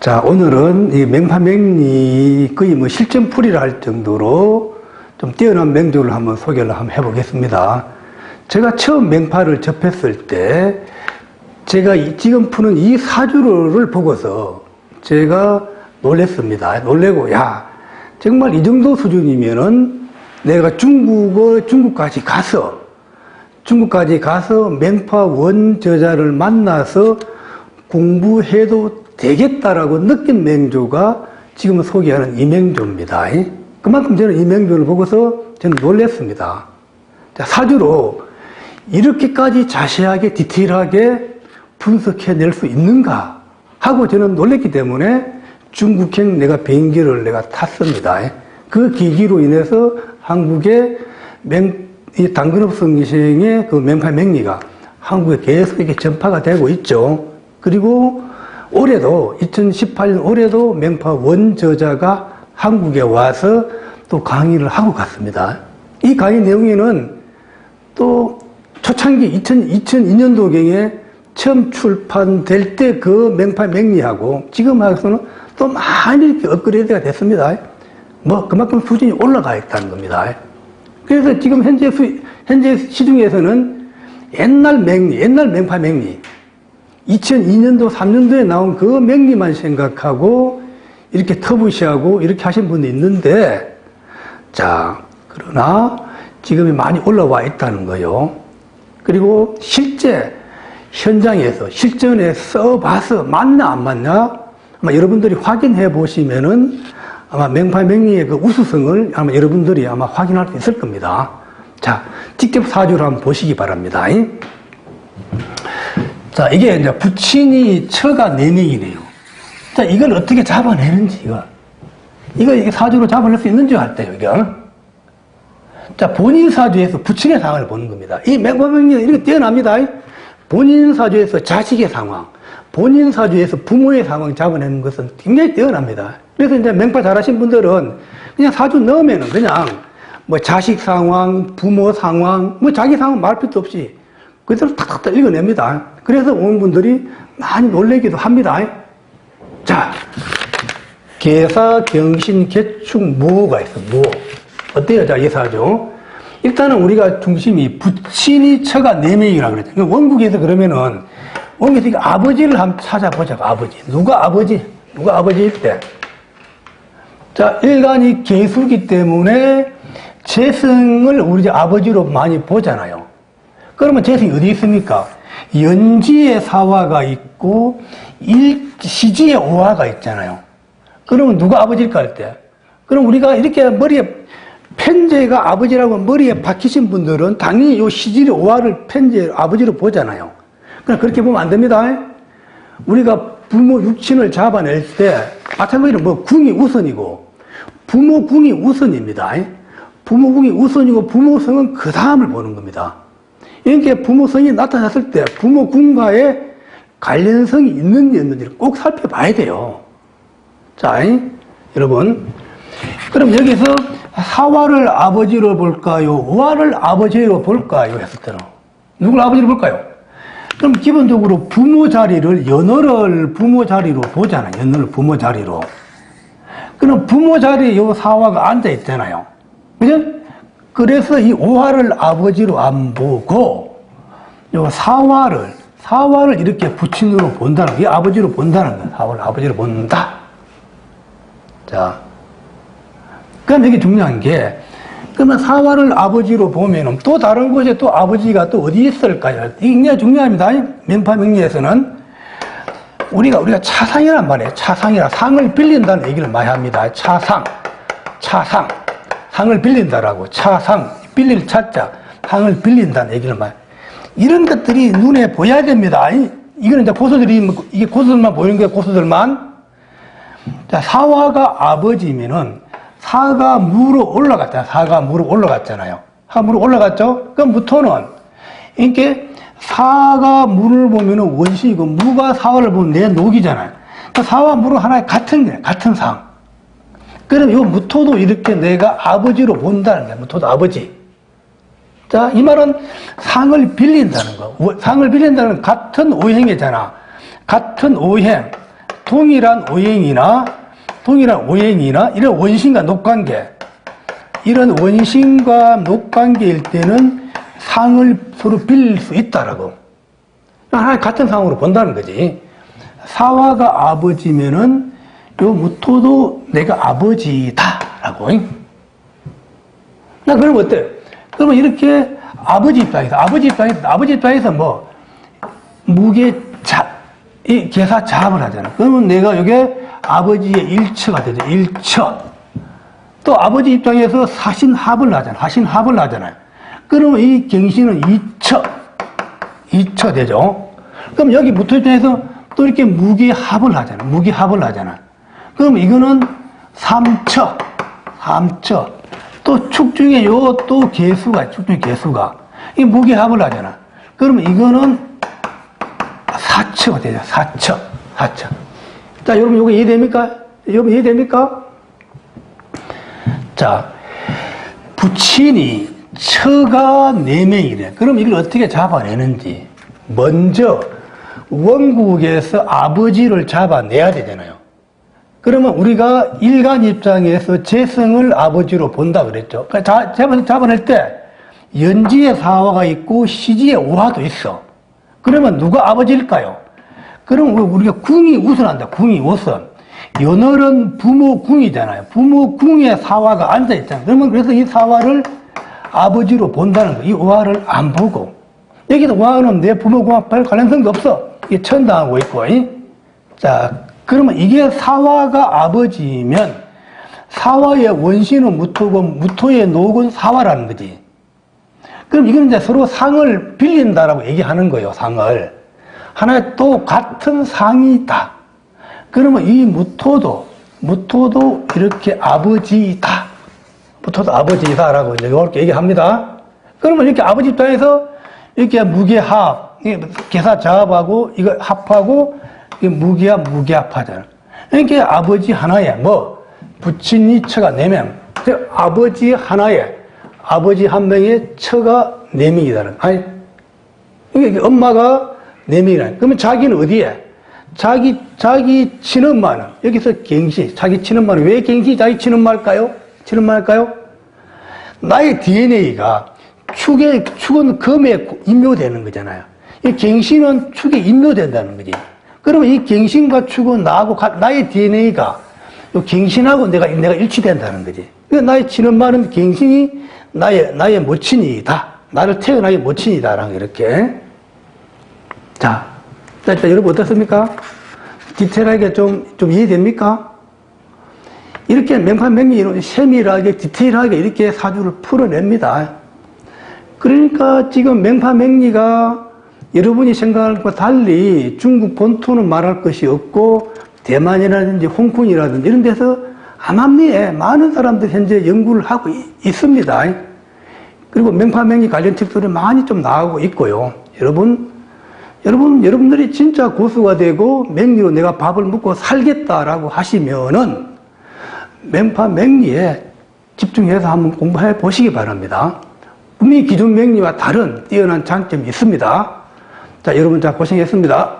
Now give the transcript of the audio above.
자, 오늘은 이 맹파맹리 거의 뭐 실전풀이라 할 정도로 좀 뛰어난 맹조를 한번 소개를 한번 해보겠습니다. 제가 처음 맹파를 접했을 때 제가 이- 지금 푸는 이 사주를 보고서 제가 놀랬습니다. 놀래고, 야, 정말 이 정도 수준이면은 내가 중국어, 중국까지 가서 중국까지 가서 맹파 원저자를 만나서 공부해도 되겠다라고 느낀 맹조가 지금 소개하는 이 맹조입니다. 그만큼 저는 이 맹조를 보고서 저는 놀랐습니다. 자, 사주로 이렇게까지 자세하게 디테일하게 분석해낼 수 있는가 하고 저는 놀랐기 때문에 중국행 내가 비행기를 내가 탔습니다. 그 계기로 인해서 한국의 맹, 이 당근업 성시행의 그 맹파 맹리가 한국에 계속 이렇게 전파가 되고 있죠. 그리고 올해도 2018년 올해도 맹파 원저자가 한국에 와서 또 강의를 하고 갔습니다. 이 강의 내용에는 또 초창기 2000, 2002년도경에 처음 출판될 때 그 맹파 맹리하고 지금 하고서는 또 많이 이렇게 업그레이드가 됐습니다. 뭐 그만큼 수준이 올라가 있다는 겁니다. 그래서 지금 현재 수, 현재 시중에서는 옛날 맹리, 옛날 맹파 맹리, 2002년도, 3년도에 나온 그 맹리만 생각하고 이렇게 터부시하고 이렇게 하신 분도 있는데, 자, 그러나 지금이 많이 올라와 있다는 거요. 그리고 실제 현장에서 실전에 써봐서 맞나 안 맞나 아마 여러분들이 확인해 보시면은 아마 맹파맹리의 그 우수성을 아마 여러분들이 아마 확인할 수 있을 겁니다. 자, 직접 사주를 한번 보시기 바랍니다. 자, 이게 이제 부친이 처가 네명이네요 자, 이걸 어떻게 잡아내는지, 이거. 이거 사주로 잡아낼 수 있는지 할 때요, 이거. 자, 본인 사주에서 부친의 상황을 보는 겁니다. 이 맹파명리가 이렇게 뛰어납니다. 본인 사주에서 자식의 상황, 본인 사주에서 부모의 상황 잡아내는 것은 굉장히 뛰어납니다. 그래서 이제 맹파 잘하신 분들은 그냥 사주 넣으면은 그냥 뭐 자식 상황, 부모 상황, 뭐 자기 상황 말 필요 없이 그대로 탁탁탁 읽어냅니다. 그래서 온 분들이 많이 놀래기도 합니다. 자, 개사, 경신, 개축, 무가 있어, 무. 어때요? 자, 이 사주. 일단은 우리가 중심이 부친이 처가 네명이라 그랬죠. 그러니까 원국에서 그러면은, 원국에서 아버지를 한번 찾아보자고, 아버지. 누가 아버지? 누가 아버지일 때? 자, 일간이 개수기 때문에 재성을 우리 아버지로 많이 보잖아요. 그러면 재성이 어디 있습니까? 연지의 사화가 있고, 일, 시지의 오화가 있잖아요. 그러면 누가 아버지일까 할 때? 그럼 우리가 이렇게 머리에 편제가 아버지라고 머리에 박히신 분들은 당연히 요 시질의 오화를 편제 아버지로 보잖아요. 그럼 그렇게 보면 안 됩니다. 우리가 부모 육친을 잡아낼 때 마찬가지로 뭐 궁이 우선이고 부모 궁이 우선입니다. 부모 궁이 우선이고 부모 성은 그 다음을 보는 겁니다. 이렇게 부모 성이 나타났을 때 부모 궁과의 관련성이 있는지 없는지를 꼭 살펴봐야 돼요. 자, 여러분. 그럼 여기서 사화를 아버지로 볼까요? 우화를 아버지로 볼까요? 했을 때는 누굴 아버지로 볼까요? 그럼 기본적으로 부모 자리를 연어를 부모 자리로 보잖아요. 연어를 부모 자리로. 그럼 부모 자리에 요 사화가 앉아 있잖아요. 그죠? 그래서 이 오화를 아버지로 안 보고 요 사화를 사화를 이렇게 부친으로 본다는 게 아버지로 본다는 거예요. 사화를 아버지로 본다. 자, 그럼 이게 중요한 게, 그러면 사화를 아버지로 보면은 또 다른 곳에 또 아버지가 또 어디 있을까요? 이게 굉장히 중요합니다. 면파명리에서는 우리가, 우리가 차상이란 말이에요. 차상이라 상을 빌린다는 얘기를 많이 합니다. 차상, 차상, 상을 빌린다라고. 차상, 빌릴 차자, 상을 빌린다는 얘기를 많이 이런 것들이 눈에 보여야 됩니다. 이- 이거는 이제 고수들이, 뭐 이게 고수들만 보이는 거예요. 고수들만. 자, 사화가 아버지면은 사가 무로 올라갔잖아요. 사가 무로 올라갔잖아요. 사가 무로 올라갔죠? 그럼 무토는 이렇게 사가 무를 보면은 원신이고 무가 사화를 보면 내 녹이잖아요. 그러니까 사와 무는 하나의 같은. 같은 상. 그럼 이 무토도 이렇게 내가 아버지로 본다는 거예요. 무토도 아버지. 자, 이 말은 상을 빌린다는 거. 오- 상을 빌린다는 건 같은 오행이잖아. 같은 오행, 동일한 오행이나 동일한 오행이나 이런 원신과 녹관계 이런 원신과 녹관계일 때는 상을 서로 빌릴 수 있다라고 하나의 같은 상으로 본다는 거지 사화가 아버지면은 요 무토도 내가 아버지다라고 나 그럼 어때? 그러면 이렇게 아버지 입장에서 아버지 입장에서 아버지 입장에서 뭐 무게 자, 이 계사 잡을 하잖아. 그러면 내가 이게 아버지의 일처가 되죠. 일처. 또 아버지 입장에서 사신합을 하잖아. 사신합을 하잖아요. 그러면 이 경신은 이처. 이처 되죠. 그럼 여기 무토 입장에서 또 이렇게 무기합을 하잖아. 무기합을 하잖아. 그럼 이거는 삼처. 삼처. 또 축 중에 요 또 개수가, 축 중에 개수가. 이 무기합을 하잖아. 그러면 이거는 사처가 되죠. 사처. 사처. 자, 여러분, 이거 이해됩니까? 여러분, 이해됩니까? 자, 부친이 처가 네명이래 그럼 이걸 어떻게 잡아내는지. 먼저, 원국에서 아버지를 잡아내야 되잖아요. 그러면 우리가 일간 입장에서 재성을 아버지로 본다 그랬죠. 그러니까 자, 잡아, 잡아낼 때, 연지의 사화가 있고 시지의 오화도 있어. 그러면 누가 아버지일까요? 그럼 우리가 궁이 우선한다. 궁이 우선. 연월은 부모 궁이잖아요. 부모 궁에 사화가 앉아 있잖아요. 그러면 그래서 이 사화를 아버지로 본다는 거. 이 오화를 안 보고. 여기도 오화는 내 부모 별 관련성도 없어. 이게 천당하고 있고. 이? 자, 그러면 이게 사화가 아버지면 사화의 원신은 무토고 무토의 녹은 사화라는 거지. 그럼 이건 이제 서로 상을 빌린다라고 얘기하는 거예요, 상을. 하나의 또 같은 상이다. 그러면 이 무토도, 무토도 이렇게 아버지다. 무토도 아버지다라고 이제 이렇게 얘기합니다. 그러면 이렇게 아버지 입장에서 이렇게 무게합, 이게 계사 자합하고 이거 합하고 무게합, 무게합하잖아. 이렇게 아버지 하나에 뭐, 부친이 처가 네명 즉 아버지 하나에 아버지 한 명의 처가 네 명이다는. 아니, 이게 엄마가 네 명이라. 그러면 자기는 어디에? 자기, 자기 친엄마는, 여기서 갱시, 자기 친엄마는 왜 갱시, 자기 친엄마일까요? 친엄마일까요? 나의 DNA가 축에, 축은 금에 임묘되는 거잖아요. 이 갱신은 축에 임묘된다는 거지. 그러면 이 갱신과 축은 나하고, 가- 나의 DNA가 요 갱신하고 내가, 내가 일치된다는 거지. 그러니까 나의 친엄마는 갱신이 나의, 나의 모친이다. 나를 태어나게 모친이다라는 거, 이렇게. 자, 자, 자, 여러분 어떻습니까? 디테일하게 좀, 좀 이해됩니까? 이렇게 명판명리로 세밀하게, 디테일하게 이렇게 사주를 풀어냅니다. 그러니까 지금 명파명리가 여러분이 생각할 것과 달리 중국 본토는 말할 것이 없고 대만이라든지 홍콩이라든지 이런 데서 암암리에 많은 사람들이 현재 연구를 하고 이- 있습니다. 그리고 명파명리 관련 책들이 많이 좀 나오고 있고요. 여러분, 여러분, 여러분들이 진짜 고수가 되고 맹리로 내가 밥을 먹고 살겠다라고 하시면은 맹파맹리에 집중해서 한번 공부해 보시기 바랍니다. 분명히 기존 맹리와 다른 뛰어난 장점이 있습니다. 자, 여러분 자 고생했습니다.